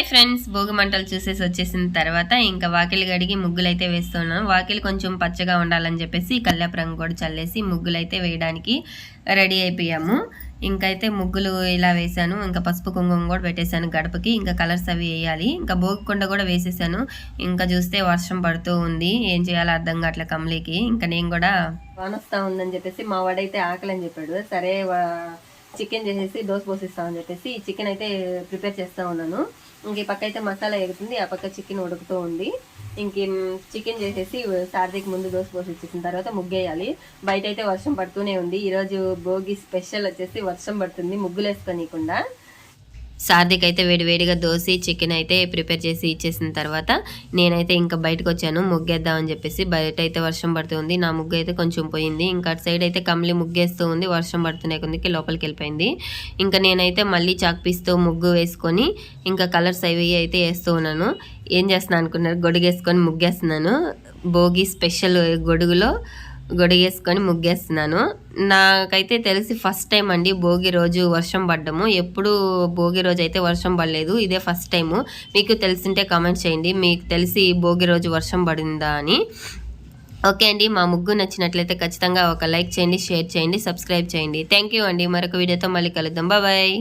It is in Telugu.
హాయ్ ఫ్రెండ్స్ భోగి మంటలు చూసేసి వచ్చేసిన తర్వాత ఇంకా వాకిలి గడిగి ముగ్గులైతే వేస్తున్నాను వాకిలి కొంచెం పచ్చగా ఉండాలని చెప్పేసి కల్లాపు రంగు కూడా చల్లేసి ముగ్గులైతే వేయడానికి రెడీ అయిపోయాము. ఇంకైతే ముగ్గులు ఇలా వేసాను ఇంకా పసుపు కుంకుమ కూడా పెట్టేశాను గడపకి. ఇంకా కలర్స్ అవి వేయాలి. ఇంకా భోగికొండ కూడా వేసేసాను. ఇంకా చూస్తే వర్షం పడుతూ ఉంది. ఏం చేయాలో అర్థం కావట్లే కమలికి. ఇంకా నేను కూడా వానొస్తా ఉందని చెప్పేసి మా వాడైతే ఆకలి అని చెప్పాడు. సరే చికెన్ చేసేసి దోశ పోసిస్తామని చెప్పేసి ఈ చికెన్ అయితే ప్రిపేర్ చేస్తూ ఉన్నాను. ఇంక ఈ పక్క అయితే మసాలా ఎగుతుంది ఆ పక్క చికెన్ ఉడుకుతూ ఉంది. ఇంక చికెన్ చేసేసి సారథికి ముందు దోశ పోసి ఇచ్చేసిన తర్వాత ముగ్గేయాలి. బయట అయితే వర్షం పడుతూనే ఉంది. ఈరోజు భోగి స్పెషల్ వచ్చేసి వర్షం పడుతుంది ముగ్గులు వేసుకోనీయకుండా సార్థిక్ అయితే వేడివేడిగా దోసి చికెన్ అయితే ప్రిపేర్ చేసి ఇచ్చేసిన తర్వాత నేనైతే ఇంకా బయటకు వచ్చాను ముగ్గేద్దామని చెప్పేసి. బయట అయితే వర్షం పడుతుంది నా ముగ్గు అయితే కొంచెం పోయింది. ఇంకా అటు సైడ్ అయితే కమ్లి ముగ్గేస్తూ ఉంది వర్షం పడుతున్నాయి కొందికి లోపలికి వెళ్ళిపోయింది. ఇంకా నేనైతే మళ్ళీ చాక్పీస్తో ముగ్గు వేసుకొని ఇంకా కలర్స్ అవి అయితే వేస్తూ ఉన్నాను. ఏం చేస్తున్నాను అనుకున్నారు? గొడుగేసుకొని ముగ్గేస్తున్నాను. భోగి స్పెషల్ గొడుగులో గొడిగేసుకొని ముగ్గేస్తున్నాను. నాకైతే తెలిసి ఫస్ట్ టైం అండి భోగి రోజు వర్షం పడ్డము. ఎప్పుడు భోగి రోజు అయితే వర్షం పడలేదు. ఇదే ఫస్ట్ టైము మీకు తెలిసింటే కామెంట్ చేయండి. మీకు తెలిసి భోగి రోజు వర్షం పడిందా అని. ఓకే అండి. మా ముగ్గు నచ్చినట్లయితే ఖచ్చితంగా ఒక లైక్ చేయండి షేర్ చేయండి సబ్స్క్రైబ్ చేయండి. థ్యాంక్ యూ అండి. మరొక వీడియోతో మళ్ళీ కలుద్దాం. బాయ్